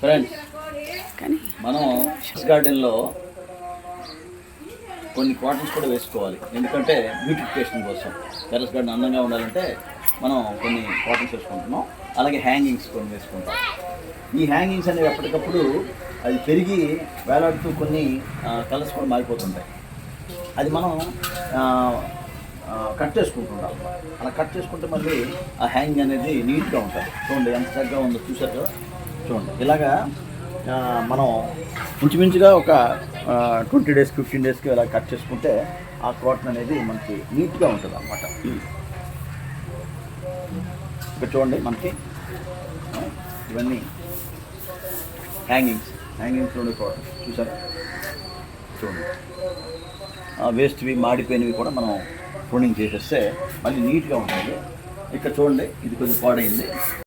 Friends కానీ మనం గార్డెన్లో కొన్ని కాటన్స్ కూడా వేసుకోవాలి. ఎందుకంటే బ్యూటిఫికేషన్ కోసం. టెరస్ గార్డెన్ అందంగా ఉండాలంటే మనం కొన్ని కాటన్స్ వేసుకుంటున్నాం. అలాగే హ్యాంగింగ్స్ కొన్ని వేసుకుంటాం. ఈ హ్యాంగింగ్స్ అనేవి ఎప్పటికప్పుడు అది పెరిగి వేలాడుతూ కొన్ని కలర్స్ కూడా మారిపోతుంటాయి. అది మనం కట్ చేసుకుంటుంటాం. అలా కట్ చేసుకుంటే మళ్ళీ ఆ హ్యాంగింగ్ అనేది నీట్గా ఉంటుంది. చూడండి ఎంత చక్కగా ఉందో చూసారు కదా? చూడండి. ఇలాగా మనం ఇంచుమించుగా ఒక ట్వంటీ డేస్ ఫిఫ్టీన్ డేస్కి ఇలా కట్ చేసుకుంటే ఆ కాటన్ అనేది మనకి నీట్గా ఉంటుంది అన్నమాట. ఇక్కడ చూడండి మనకి ఇవన్నీ హ్యాంగింగ్స్ హ్యాంగింగ్స్ ఉండే కాటన్ చూసారా? చూడండి. వేస్ట్వి మాడిపోయినవి కూడా మనం ప్రూనింగ్ చేసేస్తే మళ్ళీ నీట్గా ఉంటుంది. ఇక్కడ చూడండి ఇది కొంచెం పాడైంది.